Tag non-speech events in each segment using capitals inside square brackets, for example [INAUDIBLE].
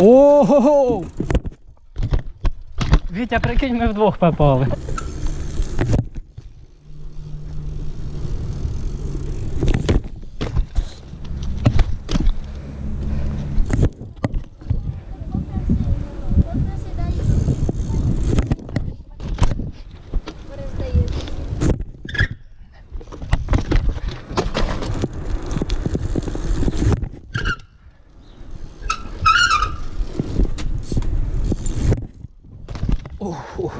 Ого! Вітя, прикинь, ми вдвох попали. 哦豁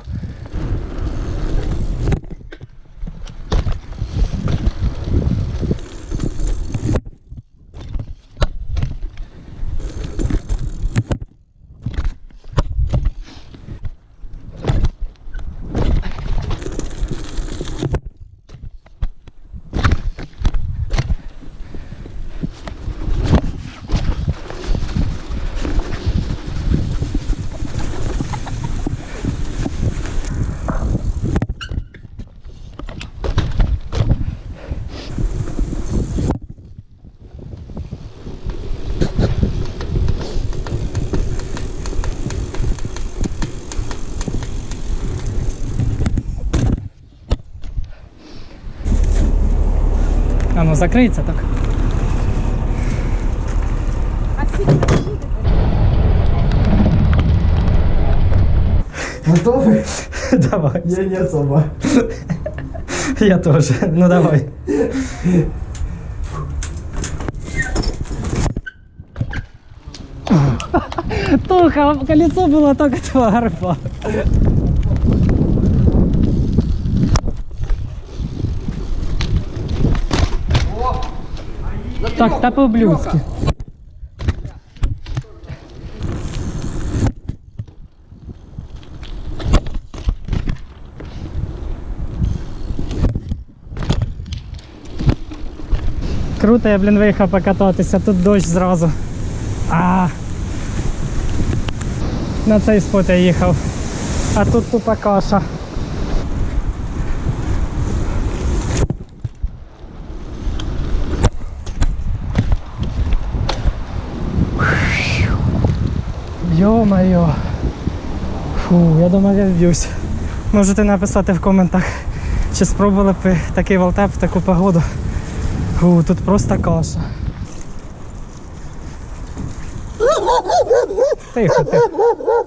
ну закриється так. Готовы? [LAUGHS] Давай. Я не особо. Я тоже. Ну давай. [LAUGHS] Тоха, колесо было только тварба. Так, та по-блюдськи. Круто, я, блін, виїхав покататися, тут дощ зразу. А. На цей спот я їхав. А тут тупа каша. Йо-моє. Фу, я думаю, я вб'юсь. Можете написати в коментах, чи спробували б такий волтеп в таку погоду. Фу, тут просто каша. Тихо, тихо.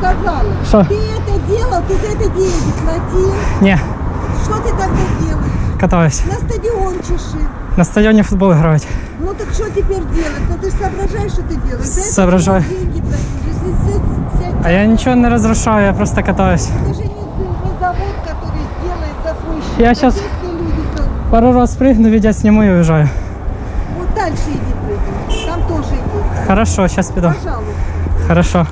сказала? Что? Ты это делал, ты за это деньги платил. Ні, Что ты тогда делаешь? катаюсь. На стадион чеши. На стадіоні в футбол грають. Ну так что теперь делать? Ну ты же соображаешь, что ты делаешь. За это Соображаю. ты деньги платишь. Если вся- вся- А я нічого не розрушаю, я просто катаюсь. Это же не, не завод, который сделает за свой счет. Я А щас- здесь все люди, кто- Пару раз пригну, відео зніму і уїжджаю. Вот дальше иди прыгай. Там тоже есть. Хорошо, зараз піду. Пожалуйста. Хорошо.